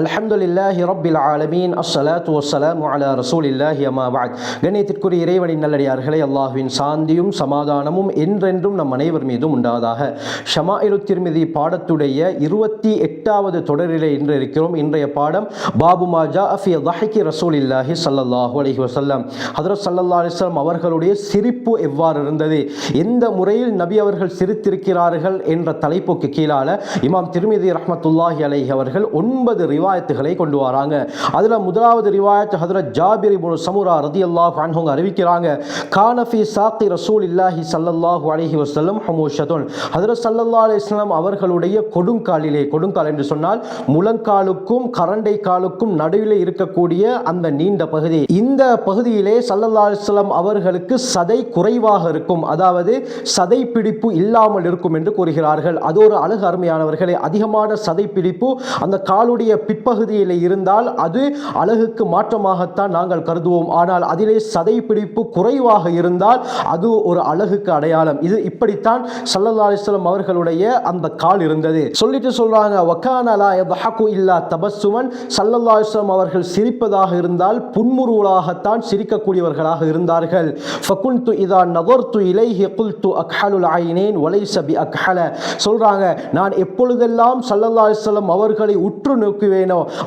அல்ஹம்துலில்லாஹி ரப்பில் ஆலமீன். அஸ்ஸலாத்து வஸ்ஸலாமு அலா ரசூலில்லாஹி அம்மா பஅத். கண்ணியத்திற்குரிய இறைவனின் நல்லடியார்களே அல்லாஹ்வின் சாந்தியும் சமாதானமும் என்றென்றும் நம் அனைவர் மீதும் உண்டாவதாக ஷமாயிலு திருமிதி பாடத்துடைய இருபத்தி எட்டாவது தொடரிலே இன்று இருக்கிறோம். இன்றைய பாடம் பாபு மாஜா அஃபி தஹிகி ரசூலில்லாஹி ஸல்லல்லாஹு அலஹி வசல்லம் ஹதரத் சல்லா அலிஸ்லாம் அவர்களுடைய சிரிப்பு எவ்வாறு இருந்தது? எந்த முறையில் நபி அவர்கள் சிரித்திருக்கிறார்கள் என்ற தலைப்புக்கு கீழால இமாம் திருமிதி ரஹமத்துல்லாஹி அலஹி அவர்கள் ஒன்பது ரிவாயத்துகளை கொண்டு வராங்க. அதில் முதலாவது ரிவாயத் ஹதரத் ஜாபிர் இபுன் சமுரா ரதியல்லாஹு அன்ஹு அறிவிக்கிறாங்க கானஃபி சாக்கி ரசூல் இல்லாஹி சல்லல்லாஹு அலஹி வசல்லம் ஹமூஷத்துன். ஹதரத் சல்லல்லா அலி இஸ்லாம் அவர்களுடைய கொடுங்காலிலே கொடுங்கால் என்று சொன்னால் முழங்காலுக்கும் கரண்டை காலுக்கும் நடுவில் இருக்கக்கூடிய அந்த நீண்ட பகுதி. இந்த பகுதியிலே சல்லல்லா அலிஸ்லாம் அவர்களுக்கு சதை குறைவாக இருக்கும். அதாவது சதை பிடிப்பு இல்லாமல் இருக்கும் என்று கூறுகிறார்கள். அது ஒரு அழகு அருமையானவர்களே அதிகமான சதை பிடிப்பு அந்த காலுடைய பிற்பகுதியில் இருந்தால் அது அழகுக்கு மாற்றமாகத்தான் நாங்கள் கருதுவோம். ஆனால் அதிலே சதை பிடிப்பு குறைவாக இருந்தால் அது ஒரு அழகுக்கு அடையாளம். இது இப்படித்தான் சல்லல்லா அலிஸ்லாம் அவர்களுடைய அந்த கால் இருந்தது. சொல்லிட்டு சொல்றாங்க வக்கானலா யதஹகு இல்லா தபசுமன் சல்லல்லா அலிஸ்லாம் அவர்கள் சிரிப்பதாக இருந்தால் புன்முருவலாகத்தான் சிரிக்கக்கூடியவர்களாக இருந்தார்கள். ஃபகுன்து இதா நகர்த்து இலைஹி குல்து அக்ஹலுல் ஐனேன் ஒலைசபி அக்ஹல. சொல்றாங்க நான் எப்பொழுதெல்லாம் சல்லல்லா அலிஸ்லாம் அவர்களை உற்று நோக்குவேன்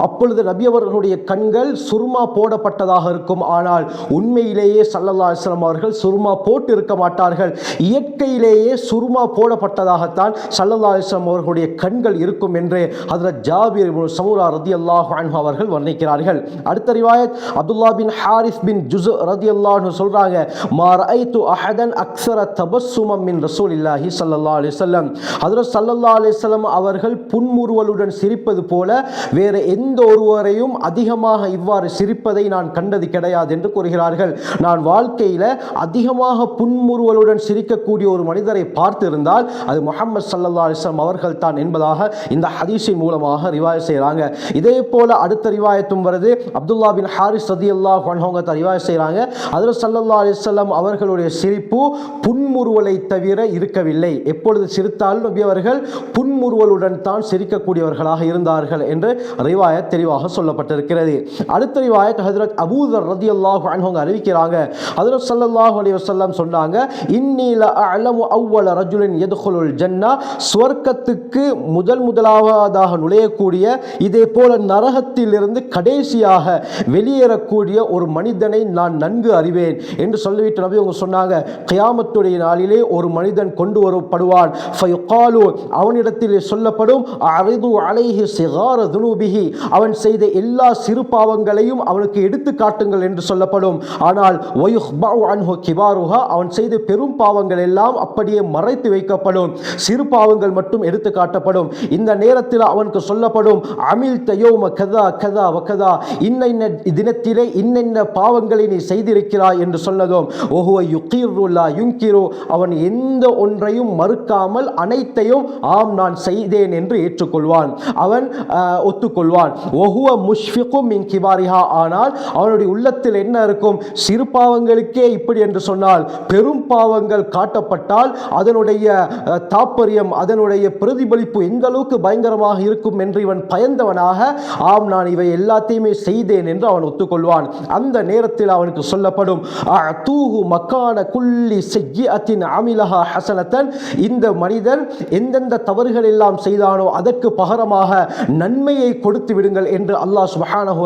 அப்பொழுது நபி அவர்களுடைய கண்கள் சுருமா போடப்பட்டதாக இருக்கும். ஆனால் உண்மையிலேயே சல்லல்லா அலிஸ்லாம் அவர்கள் சுருமா போட்டு இருக்க மாட்டார்கள். இயற்கையிலேயே சுருமா போடப்பட்டதாகத்தான் சல்லல்லா அலிஸ்லாம் அவர்களுடைய கண்கள் இருக்கும் என்று ஹதரத் ஜாபீர் சமூரா ரதி அல்லாஹ் அவர்கள் வர்ணிக்கிறார்கள். அடுத்த ரிவாயத் அப்துல்லா பின் ஹாரிஸ் பின் ஜுசு ரதி அல்லாஹ் சொல்றாங்க மாரை து அஹதன் அக்ஸர தபஸ்ஸுமம் மின் ரசூல் இல்லாஹி சல்லல்லா அலிசல்லம் ஹதரத் சல்லல்லா அலிசல்லம் அவர்கள் புன்முறுவலுடன் சிரிப்பது போல வேறு எந்த ஒருவரையும் அதிகமாக இவ்வாறு சிரிப்பதை நான் கண்டது கிடையாது என்று கூறுகிறார்கள். நான் வாழ்க்கையில் அதிகமாக புன்முறுவலுடன் சிரிக்கக்கூடிய ஒரு மனிதரை பார்த்திருந்தால் அது முகமது சல்லா அலிஸ்லாம் அவர்கள் தான் என்பதாக இந்த ஹதீஸின் மூலமாக ரிவாய் செய்கிறாங்க. இதே போல அடுத்த ரிவாயத்தும் வருது. அப்துல்லா பின் ஹாரிஸ் ரதியல்லாஹு தான் ரிவாய் செய்கிறாங்க. அதில் சல்லல்லா அலிஸ்லாம் அவர்களுடைய சிரிப்பு புன்முறுவலை தவிர இருக்கவில்லை. எப்பொழுது சிரித்தாலும் நபி அவர்கள் புன்முறுவலுடன் தான் சிரிக்கக்கூடியவர்களாக இருந்தார்கள் என்று ரிவாயத் தெளிவாக சொல்லப்பட்டிருக்கிறது. அடுத்த ரிவாயத் ஹஜரத் அபூதர் ரதி அல்லாஹு அன்ஹு அறிவிக்கிறாங்க. ஹஜரத் ஸல்லல்லாஹு அலி வஸல்லம் சொன்னாங்க இன்னீல அலமு அவ்வள ரஜுலின் எதுகுலுல் ஜன்னா. ஸ்வர்க்கத்துக்கு முதல் முதலாவதாக நுழையக்கூடிய இதே போல நரகத்திலிருந்து கடைசியாக வெளியேறக்கூடிய ஒரு மனிதனை நான் நன்கு அறிவேன் என்று சொல்லிவிட்டு நபி அவங்க சொன்னாங்க. கியாமத்துடைய நாளிலே ஒரு மனிதன் கொண்டு வரப்படுவான். அவனிடத்திலே சொல்லப்படும் அரிது அலைஹி சிகார துணு துனூபிஹி அவன் செய்த எல்லா சிறு பாவங்களையும் அவனுக்கு எடுத்து காட்டுங்கள் என்று சொல்லப்படும். ஆனால் கிபாருஹா அவன் செய்த பெரும் பாவங்கள் எல்லாம் அப்படியே மறைத்து வைக்கப்படும். சிறு பாவங்கள் மட்டும் எடுத்து காட்டப்படும் இந்த நேரத்தில் அவனுக்கு சொல்லப்படும் அமில் தயோம கதா கதா வகதா. இன்ன தினத்திலே இன்னென்ன பாவங்களை நீ செய்திருக்கிறாய்? என்று சொன்னதும் ஓஹுவ யுக்கீருல்லா யுங்கிரு. அவன் எந்த ஒன்றையும் மறுக்காமல் அனைத்தையும் ஆம் நான் செய்தேன் என்று ஏற்றுக்கொள்வான். அவன் ஒத்துக்கொள்வான். ஒஹுவ மின் கிபாரிஹா. ஆனால் அவனுடைய உள்ளத்தில் என்ன இருக்கும்? சிறு பாவங்களுக்கே இப்படி என்று சொன்னால் பெரும் பாவங்கள் காட்டப்பட்டால் அதனுடைய அஹ், தாற்பயம் அதனுடைய பிரதிபலிப்பு எந்த அளவுக்கு பயங்கரமாக இருக்கும் என்று இவன் பயந்தவனாக ஆம் நான் இவை எல்லாத்தையுமே செய்தேன் என்று அவன் ஒத்துக்கொள்வான். அந்த நேரத்தில் அவனுக்கு சொல்லப்படும் தூகு மக்கான குல்லி செய்யத்தின் அமிலஹா ஹசனத்தன். இந்த மனிதன் எந்தெந்த தவறுகள் எல்லாம் செய்தானோ அதற்கு பகரமாக நன்மையை கொடுத்து விடுங்கள் என்று அல்லாஹ் சுப்ஹானஹு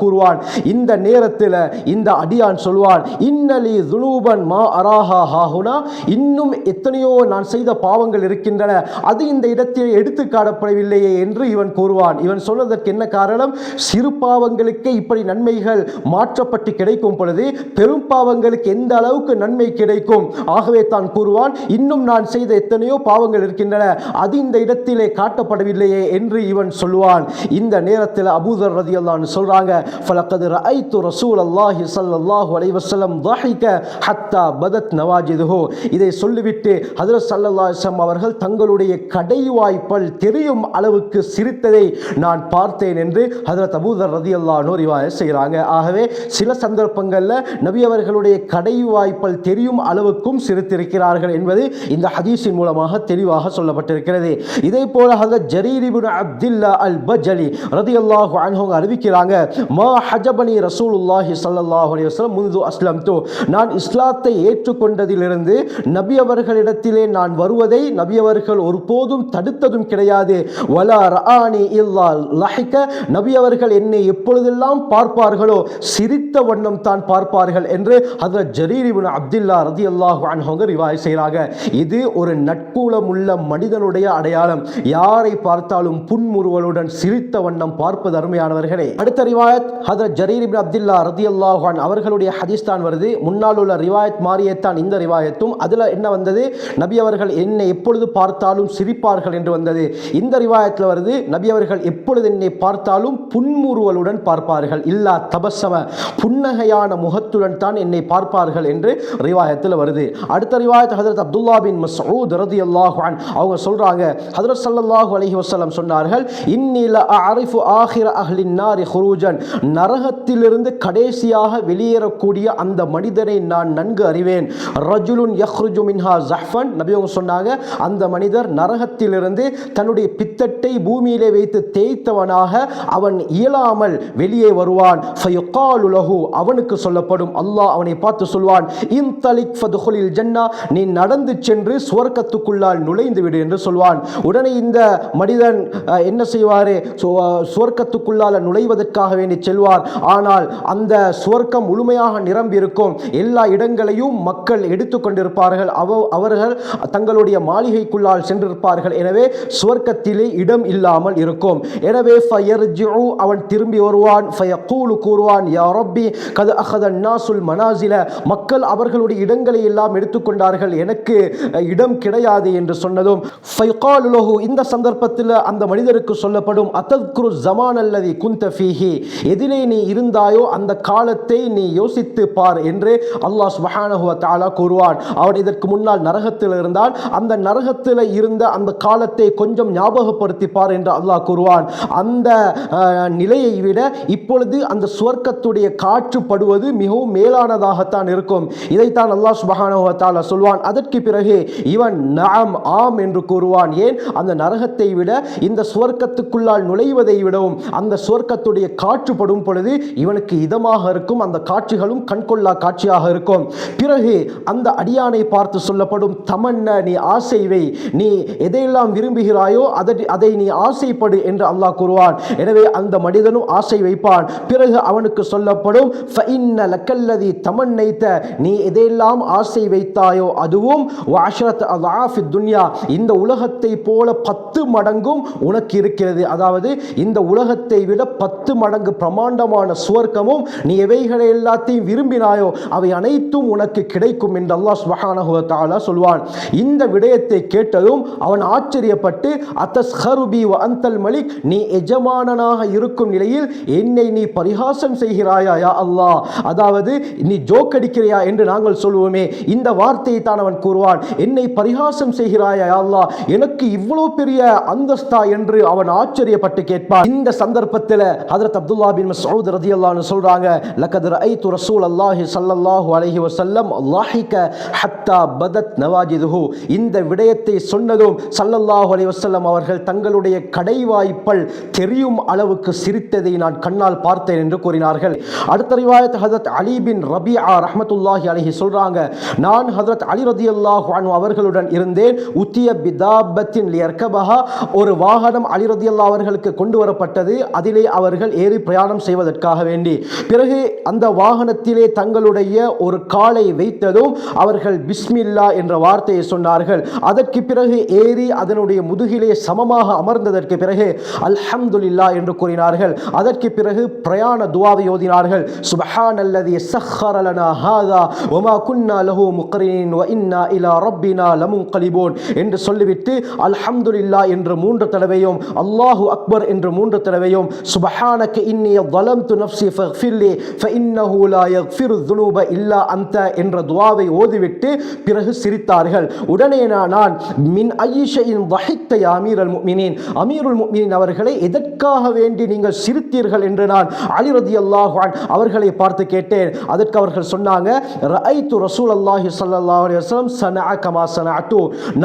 கூறுவான். இந்த நேரத்தில் இந்த அடியான் சொல்வான் இன்னலி துலூபன் மா அராஹா ஹாஹுனா. இன்னும் எத்தனையோ நான் செய்த பாவங்கள் இருக்கின்றன அது இந்த இடத்தில் எடுத்து காட்டப்படவில்லையே என்று இவன் கூறுவான். இவன் சொன்னதற்கு என்ன காரணம்? சிறு பாவங்களுக்கே இப்படி நன்மைகள் மாற்றப்பட்டு கிடைக்கும் பொழுது பெரும் பாவங்களுக்கு எந்த அளவுக்கு நன்மை கிடைக்கும்? ஆகவே தான் கூறுவான் இன்னும் நான் செய்த எத்தனையோ பாவங்கள் இருக்கின்றன அது இந்த இடத்திலே காட்டப்படவில்லையே என்று இவன் சொல்லுவான் இந்த நேரத்தில் அபூதர் ரதி அல்லான்னு சொல்கிறாங்க ஃபலக்கது ஐத்து ரசூல் அல்லாஹி சல்லாஹூ அலைவசல்லம் தாஹிக்க ஹத்தா பதத் நவாஜிதுஹோ. இதை சொல்லிவிட்டு ஹதரத் சல்லாஹம் அவர்கள் தங்களுடைய கடைவாய்ப்பல் தெரியும் அளவுக்கு சிரித்ததை நான் பார்த்தேன் என்று ஹதரத் அபூதர் ரதி அல்லாஹ் ரிவாய செய்கிறாங்க. ஆகவே சில சந்தர்ப்பங்களில் நபி அவர்களுடைய கடைவாய்ப்பல் தெரியும் அளவுக்கும் சிரித்திருக்கிறார்கள் என்பது இந்த ஹதீஸின் மூலமாக தெளிவாக சொல்லப்பட்டிருக்கிறது. இதே போல ஹதரத் ஜரீரிபுன் அப்துல்லா அல் பஜ் பஜலி ரதி அல்லாஹு அவங்க அறிவிக்கிறாங்க மா ஹஜபனி ரசூலுல்லாஹி ஸல்லல்லாஹு அலைஹி வஸல்லம் முன்து அஸ்லம்து. நான் இஸ்லாத்தை ஏற்றுக்கொண்டதிலிருந்து நபி அவர்களிடத்திலே நான் வருவதை நபி அவர்கள் ஒருபோதும் தடுத்ததும் கிடையாது. வலா ரஆனி இல்லா லஹிக்க நபி அவர்கள் என்னை எப்பொழுதெல்லாம் பார்ப்பார்களோ சிரித்த வண்ணம் தான் பார்ப்பார்கள் என்று ஹதரத் ஜரீர் இப்னு அப்துல்லா ரதி அல்லாஹு அவங்க ரிவாய் செய்கிறாங்க. இது ஒரு நட்புலமுள்ள மனிதனுடைய அடையாளம். யாரை பார்த்தாலும் புன்முறுவலுடன் சிரி சிரித்த வண்ணம் பார்ப்பது அருமையானவர்களே. அடுத்த ரிவாயத் ஹதரத் ஜரீர் இபின் அப்துல்லா ரதி அல்லாஹான் அவர்களுடைய ஹதீஸ் தான் வருது. முன்னால் உள்ள ரிவாயத் மாறியத்தான் இந்த ரிவாயத்தும். அதில் என்ன வந்தது? நபி அவர்கள் என்னை எப்பொழுது பார்த்தாலும் சிரிப்பார்கள் என்று வந்தது. இந்த ரிவாயத்தில் வருது நபி அவர்கள் எப்பொழுது என்னை பார்த்தாலும் புன்முறுவலுடன் பார்ப்பார்கள். இல்லா தபசம புன்னகையான முகத்துடன் தான் என்னை பார்ப்பார்கள் என்று ரிவாயத்தில் வருது. அடுத்த ரிவாயத் ஹதரத் அப்துல்லா பின் மசூத் ரதி அல்லாஹான் அவங்க சொல்கிறாங்க ஹதரத் சல்லாஹூ அலஹி வசலம் சொன்னார்கள் இன்னில அரிஃபு ஆஹிர அஹ்லின் நாரி ஹுரூஜன் நரகத்திலிருந்து கடைசியாக வெளியேறக்கூடிய அந்த மனிதனை நான் நன்கு அறிவேன். ரஜுலுன் யஹ்ருஜு மின்ஹா ஜஹ்ஃபன். நபி அவங்க சொன்னாங்க அந்த மனிதர் நரகத்திலிருந்து தன்னுடைய பித்தட்டை பூமியிலே வைத்து தேய்த்தவனாக அவன் இயலாமல் வெளியே வருவான். ஃபயுகாலு லஹு அவனுக்கு சொல்லப்படும். அல்லாஹ் அவனை பார்த்து சொல்வான் இன் தலிக் ஃபதுஹுலில் ஜன்னா நீ நடந்து சென்று சுவர்க்கத்துக்குள்ளால் நுழைந்து விடு என்று சொல்வான். உடனே இந்த மனிதன் என்ன செய்வார்? சுவர்க்கத்துக்குள்ளால் நுழைவதற்காக வேண்டி செல்வார். ஆனால் அந்த சுவர்க்கம் முழுமையாக நிரம்பி இருக்கும் எல்லா இடங்களையும் மக்கள் எடுத்துக்கொண்டிருப்பார்கள் அவ அவர்கள் தங்களுடைய மாளிகைக்குள்ளால் சென்றிருப்பார்கள். எனவே சுவர்க்கத்திலே இடம் இல்லாமல் இருக்கும். எனவே அவன் திரும்பி வருவான். கூறுவான் யா ரப்பி கது நாசுல் மனாசில. மக்கள் அவர்களுடைய இடங்களை எல்லாம் எடுத்துக்கொண்டார்கள் எனக்கு இடம் கிடையாது என்று சொன்னதும் இந்த சந்தர்ப்பத்தில் அந்த மனிதருக்கு சொல்லப்படும் அத்தத்குரு ஜமான் அல்லதி குந்த ஃபீஹி. எதிலே நீ இருந்தாயோ அந்த காலத்தை நீ யோசித்து பார் என்று அல்லாஹ் சுப்ஹானஹு தாலா கூறுவான். அவன் இதற்கு முன்னால் நரகத்தில் இருந்தால் அந்த நரகத்தில் இருந்த அந்த காலத்தை கொஞ்சம் ஞாபகப்படுத்தி பார் என்று அல்லாஹ் கூறுவான். அந்த நிலையை விட இப்பொழுது அந்த சுவர்க்கத்துடைய காற்று படுவது மிகவும் மேலானதாகத்தான் இருக்கும். இதைத்தான் அல்லாஹ் சுப்ஹானஹு வ சொல்வான். அதற்கு பிறகு இவன் நாம் ஆம் என்று கூறுவான். ஏன்? அந்த நரகத்தை விட இந்த சுவர்க்கத்துக்குள்ளால் நுழைவதை விடவும் அந்த சொர்க்கத்துடைய காற்று படும் பொழுது இவனுக்கு இதமாக இருக்கும் அந்த காட்சிகளும் கண்கொள்ளா காட்சியாக இருக்கும். பிறகு அந்த அடியானை பார்த்து சொல்லப்படும் தமன்ன நீ ஆசை வை. நீ எதையெல்லாம் விரும்புகிறாயோ அதை அதை நீ ஆசைப்படு என்று அல்லாஹ் கூறுவான். எனவே அந்த மனிதனும் ஆசை வைப்பான். பிறகு அவனுக்கு சொல்லப்படும் லக்கல்லதி தமன்னைத்த. நீ எதையெல்லாம் ஆசை வைத்தாயோ அதுவும் துன்யா. இந்த உலகத்தை போல பத்து மடங்கும் உனக்கு இருக்கிறது. அதாவது அதாவது இந்த உலகத்தை விட பத்து மடங்கு பிரமாண்டமான சுவர்க்கமும் நீ எவைகளை எல்லாத்தையும் விரும்பினாயோ அவை அனைத்தும் உனக்கு கிடைக்கும் என்று அல்லாஹ் சுப்ஹானஹு சொல்வான். இந்த விடயத்தை கேட்டதும் அவன் ஆச்சரியப்பட்டு அத்தஸ் ஹருபி அந்தல் மலிக் நீ எஜமானனாக இருக்கும் நிலையில் என்னை நீ பரிகாசம் செய்கிறாயா யா அல்லாஹ்? அதாவது நீ ஜோக் அடிக்கிறியா என்று நாங்கள் சொல்லுவோமே. இந்த வார்த்தையை தான் அவன் கூறுவான். என்னை பரிகாசம் செய்கிறாயா யா அல்லாஹ்? எனக்கு இவ்வளோ பெரிய அந்தஸ்தா என்று அவன் ஆச்சரியப்பட்டு பட்டு கேட்பார். இந்த சந்தர்ப்பத்தில் ஹதரத் அப்துல்லா பின் மஸ்ஊத் ரதியல்லாஹு அன்ஹு சொல்றாங்க லக்கத் ரஐத்து ரசூல் அல்லாஹி சல்லல்லாஹு அலைஹி வஸல்லம் லாஹிக ஹத்தா பதத் நவாஜிதுஹு. இந்த விடயத்தை சொன்னதும் சல்லல்லாஹு அலைஹி வஸல்லம் அவர்கள் தங்களுடைய கடைவாய்ப்பல் தெரியும் அளவுக்கு சிரித்ததை நான் கண்ணால் பார்த்தேன் என்று கூறினார்கள். அடுத்த ரிவாயத் ஹதரத் அலி பின் ரபிஆ ரஹமத்துல்லாஹி அலைஹி சொல்றாங்க நான் ஹதரத் அலி ரதியல்லாஹு அன்ஹு அவர்களுடன் இருந்தேன். உத்திய பிதாபத்தின் லியர்கபஹா ஒரு வாகனம் அலி ரதி ரதியல்லாஹு அவர்களுக்கு அவர்களுக்கு கொண்டு வரப்பட்டது அதிலே அவர்கள் ஏறி பிரயாணம் செய்வதற்காக வேண்டி. பிறகு அந்த வாகனத்திலே தங்களுடைய ஒரு காலை வைத்ததும் அவர்கள் பிஸ்மில்லா என்ற வார்த்தையை சொன்னார்கள். அதற்கு பிறகு ஏறி அதனுடைய முதுகிலே சமமாக அமர்ந்ததற்கு பிறகு அல்ஹம்துல்லா என்று கூறினார்கள். அதற்கு பிறகு பிரயாண துவாவை ஓதினார்கள். சுபஹான் அல்லது சஹரலனா ஹாதா வமா குன்னா லஹு முக்ரின் வ இன்னா இலா ரப்பினா லமுன் கலிபோன் என்று சொல்லிவிட்டு அல்ஹம்துல்லா என்று மூன்று தடவையும் அல்லாஹு அக்பர் என்று மூன்று தடவையும் சுபஹானக்கு இன்னிய வலம் து நப்சி ஃபஃபில்லி ஃபஇன்னஹு லா யக்ஃபிரு துனூப இல்லா அந்த என்ற துவாவை ஓதிவிட்டு பிறகு சிரித்தார்கள். உடனே நான் மின் ஐஷையின் வஹித்த அமீரல் முக்மினின் அமீருல் முக்மினின் அவர்களை எதற்காக வேண்டி நீங்கள் சிரித்தீர்கள்? என்று நான் அலி அல்லாஹான் அவர்களை பார்த்து கேட்டேன். அதற்கு அவர்கள் சொன்னாங்க ரஐத்து ரசூல் அல்லாஹி சல்லா அலுவலம் சனா கமா சனா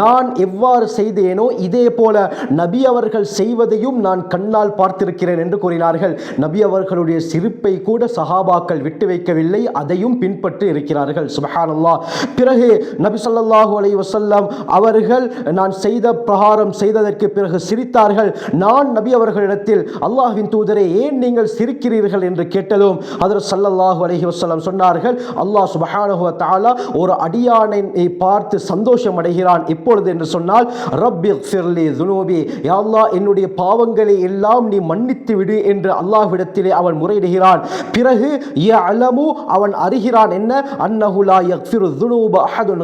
நான் எவ்வாறு செய்தேனோ இதே போல நபி அவர்கள் செய்வதையும் நான் கண்ணால் பார்த்திருக்கிறேன் என்று கூறினார்கள். நபி அவர்களுடைய சிரிப்பை கூட சஹாபாக்கள் விட்டு வைக்கவில்லை அதையும் பின்பற்றி இருக்கிறார்கள். சுபஹானல்லா பிறகு நபி சொல்லாஹு அலைஹி வசல்லாம் அவர்கள் நான் செய்த பிரகாரம் செய்ததற்கு பிறகு சிரித்தார்கள். நான் நபி அவர்களிடத்தில் அல்லாஹின் தூதரே ஏன் நீங்கள் சிரிக்கிறீர்கள்? என்று கேட்டதும் அதில் சல்லல்லாஹு அலஹி வசல்லாம் சொன்னார்கள் அல்லாஹ் சுபஹானஹு தாலா ஒரு அடியானை பார்த்து சந்தோஷம் அடைகிறான் இப்பொழுது என்று சொன்னால் ரப்பி ஃபிர்லி துனூபி. யா அல்லாஹ் என்னுடைய பாவங்கள் எல்லாம் நீ மன்னித்து விடு என்று அல்லாஹ்விடத்திலே அவன் முறையிடுகிறான். பிறகு அலமு அவன் அறிகிறான் என்ன? அன்னஹுலா யக்ஃபிரு துனூப அஹதுன்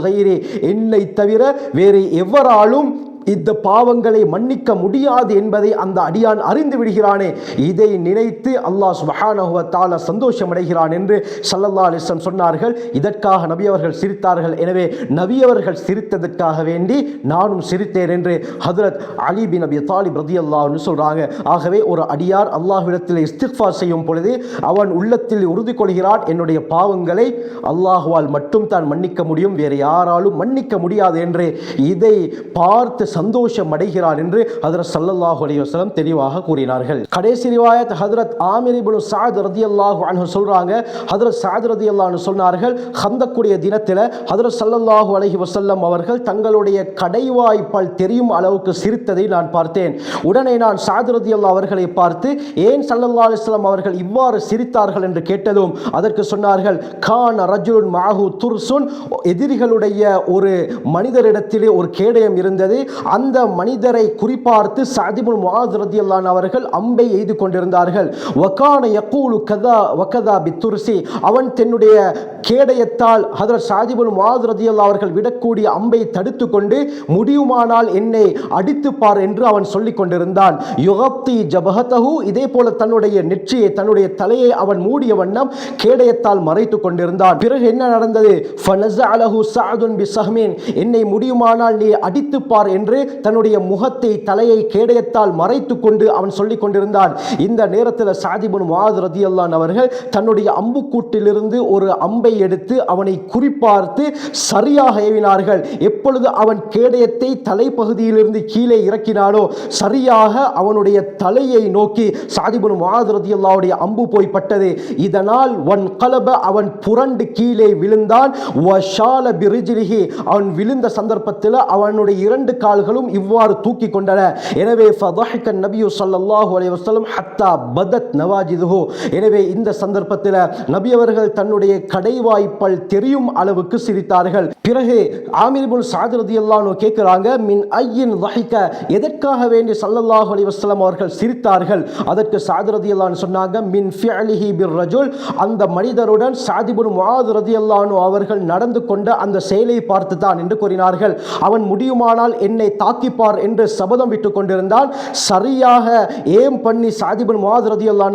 என்னை தவிர வேறு எவராலும் இந்த பாவங்களை மன்னிக்க முடியாது என்பதை அந்த அடியான் அறிந்து விடுகிறானே. இதை நினைத்து அல்லாஹ் சுபஹானஹுவத்தால சந்தோஷமடைகிறான் என்று சல்லல்லா அலிஸ்லம் சொன்னார்கள். இதற்காக நபி அவர்கள் சிரித்தார்கள். எனவே நபி அவர்கள் சிரித்ததற்காக வேண்டி நானும் சிரித்தேன் என்று ஹதரத் அலி பின் அபி தாலிப் ரதியல்லாஹு சொல்றாங்க. ஆகவே ஒரு அடியார் அல்லாஹ்விடத்தில் இஸ்திக்ஃபார் செய்யும் பொழுது அவன் உள்ளத்தில் உறுதி கொள்கிறான். என்னுடைய பாவங்களை அல்லாஹுவால் மட்டும் தான் மன்னிக்க முடியும். வேறு யாராலும் மன்னிக்க முடியாது என்று இதை பார்த்து சந்தோஷம் அடைகிறார் என்று ஹதரத் சல்லல்லாஹு அலைஹி வஸல்லம் தெளிவாக கூறினார்கள். கடைசி ரிவாயத் ஹதரத் ஆமிர் இபுல் சாத் ரதியல்லாஹு அனு சொல்றாங்க. ஹதரத் சாத் ரதியல்லாஹு அன்ஹு சொன்னார்கள் ஹந்தக்கூடிய தினத்தில் ஹதரத் சல்லல்லாஹு அலஹி வசல்லம் அவர்கள் தங்களுடைய கடைவாய்ப்பால் தெரியும் அளவுக்கு சிரித்ததை நான் பார்த்தேன். உடனே நான் சாத் அல்லா அவர்களை பார்த்து ஏன் சல்லல்லா அலிஸ்லாம் அவர்கள் இவ்வாறு சிரித்தார்கள்? என்று கேட்டதும் அதற்கு சொன்னார்கள் கான் ரஜுன் மாஹு துர்சுன். எதிரிகளுடைய ஒரு மனிதரிடத்திலே ஒரு கேடயம் இருந்தது. அந்த மனிதரை குறிப்பார்த்து சாதிபுல் முஆத் ரதியல்லான் அவர்கள் அம்பை எய்து கொண்டிருந்தார்கள். வக்கான யக்கூலு கதா வக்கதா பித்துர்சி. அவன் தன்னுடைய கேடயத்தால் ஹதரத் சாதிபுல் முஆத் ரதியல்லா அவர்கள் விடக்கூடிய அம்பை தடுத்து கொண்டு முடியுமானால் என்னை அடித்துப்பார் என்று அவன் சொல்லிக் கொண்டிருந்தான். யுகப்தி ஜபஹதஹு இதே போல தன்னுடைய நெற்றியை தன்னுடைய தலையை அவன் மூடிய வண்ணம் கேடயத்தால் மறைத்து கொண்டிருந்தான். பிறகு என்ன நடந்தது? ஃபனஸஅலஹு சஅதுன் பிஸஹ்மின் என்னை முடியுமானால் நீ அடித்துப்பார் என்று என்று தன்னுடைய முகத்தை தலையை கேடயத்தால் மறைத்து கொண்டு அவன் சொல்லிக் கொண்டிருந்தான். இந்த நேரத்தில் சாதிபன் சாதிபுன் ரதி அல்லான் அவர்கள் தன்னுடைய அம்புக்கூட்டிலிருந்து ஒரு அம்பை எடுத்து அவனை குறிப்பார்த்து சரியாக ஏவினார்கள். எப்பொழுது அவன் கேடயத்தை தலைப்பகுதியிலிருந்து கீழே இறக்கினானோ சரியாக அவனுடைய தலையை நோக்கி சாதிபன் சாதிபுன் ரதி அல்லாவுடைய அம்பு போய் பட்டது இதனால் ஒன் கலப அவன் புரண்டு கீழே விழுந்தான். அவன் விழுந்த சந்தர்ப்பத்தில் அவனுடைய இரண்டு அவர்களும் இவ்வாறு தூக்கி கொண்டனர். எனவே ஃபதஹிக நபியு ஸல்லல்லாஹு அலைஹி வஸல்லம் ஹத்தா பதத் நவாஜிதுஹு. எனவே இந்த சந்தர்ப்பத்தில் நபி அவர்கள் தன்னுடைய கடைவாய்ப்பல் தெரியும் அளவுக்கு சிரித்தார்கள். பிறகு ஆமீர் இப்னு சாத் ரலியல்லாஹு அன்ஹு கேட்கிறாங்க மின் ஐயின் வஹிக எதற்காக வேண்டி ஸல்லல்லாஹு அலைஹி வஸல்லம் அவர்கள் சிரித்தார்கள்? அதற்கு சாத் ரலியல்லாஹு சொன்னாங்க மின் ஃபிஅலிஹி பிர் ரஜுல். அந்த மனிதருடன் சாத் இப்னு முஆத் ரலியல்லாஹு அவர்கள் நடந்து கொண்ட அந்த செயலை பார்த்து தான் என்று கூறினார்கள். அவன் முடியுமானால் என்னை தாக்கிப்பார் என்று சபதம் விட்டு கொண்டிருந்தான். சரியாக ஏம் பண்ணி சாதிபன் முஆத்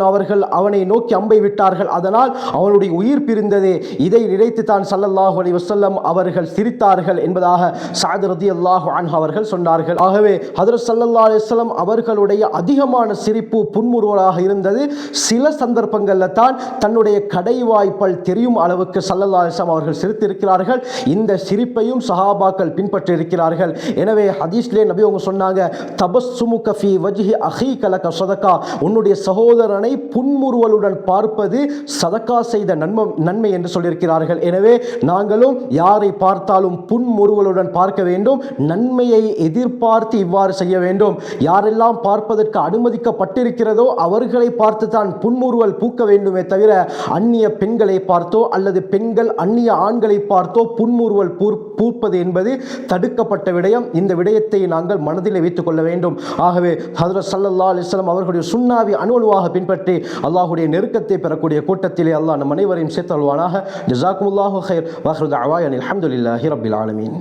அவர்கள் அவனை நோக்கி அம்பை விட்டார்கள். அதனால் அவனுடைய உயிர் பிரிந்தது. இதை நினைத்து தான் சல்லல்லாஹு அலி வசல்லம் அவர்கள் சிரித்தார்கள் என்பதாக சாத் ரதியல்லாஹு அன்ஹு அவர்கள் சொன்னார்கள். ஆகவே ஹதரத் சல்லல்லா அலிஸ்லம் அவர்களுடைய அதிகமான சிரிப்பு புன்முறுவலாக இருந்தது. சில சந்தர்ப்பங்களில் தான் தன்னுடைய கடைவாய்ப்பல் தெரியும் அளவுக்கு சல்லல்லா அலிஸ்லாம் அவர்கள் சிரித்திருக்கிறார்கள். இந்த சிரிப்பையும் சஹாபாக்கள் பின்பற்றி இருக்கிறார்கள் எனவே ஹதீஸ்லே நபி அவங்க சொன்னாங்க தபஸ்ஸுமு கஃபி வஜ்ஹி அஹி கலக சதக்கா உன்னுடைய சகோதரனை புன்முறுவலுடன் பார்ப்பது சதக்கா செய்த நன்மை நன்மை என்று சொல்லியிருக்கிறார்கள். எனவே நாங்களும் யாரை பார்த்தாலும் புன்முறுவலுடன் பார்க்க வேண்டும் நன்மையை எதிர்பார்த்து இவ்வாறு செய்ய வேண்டும். யாரெல்லாம் பார்ப்பதற்கு அனுமதிக்கப்பட்டிருக்கிறதோ அவர்களை பார்த்து தான் புன்முறுவல் பூக்க வேண்டுமே தவிர அந்நிய பெண்களை பார்த்தோ அல்லது பெண்கள் அந்நிய ஆண்களை பார்த்தோ புன்முறுவல் பூர் பூப்பது என்பது தடுக்கப்பட்ட விடயம். இந்த விடயத்தை நாங்கள் மனதில் வைத்துக் கொள்ள வேண்டும். ஆகவே ஹதரத் சல்லல்லா அலிஸ்லாம் அவர்களுடைய சுண்ணாவி அணுவணுவாக பின்பற்றி அல்லாஹுடைய நெருக்கத்தை பெறக்கூடிய கூட்டத்திலே அல்லாஹ் நம் அனைவரையும் சேர்த்தல்வானாக ஜசாக்குமுல்லாஹு ஹைர் வாஹ்ருத் அவாயன் அல்ஹம்துலில்லாஹி ரபில் ஆலமீன்.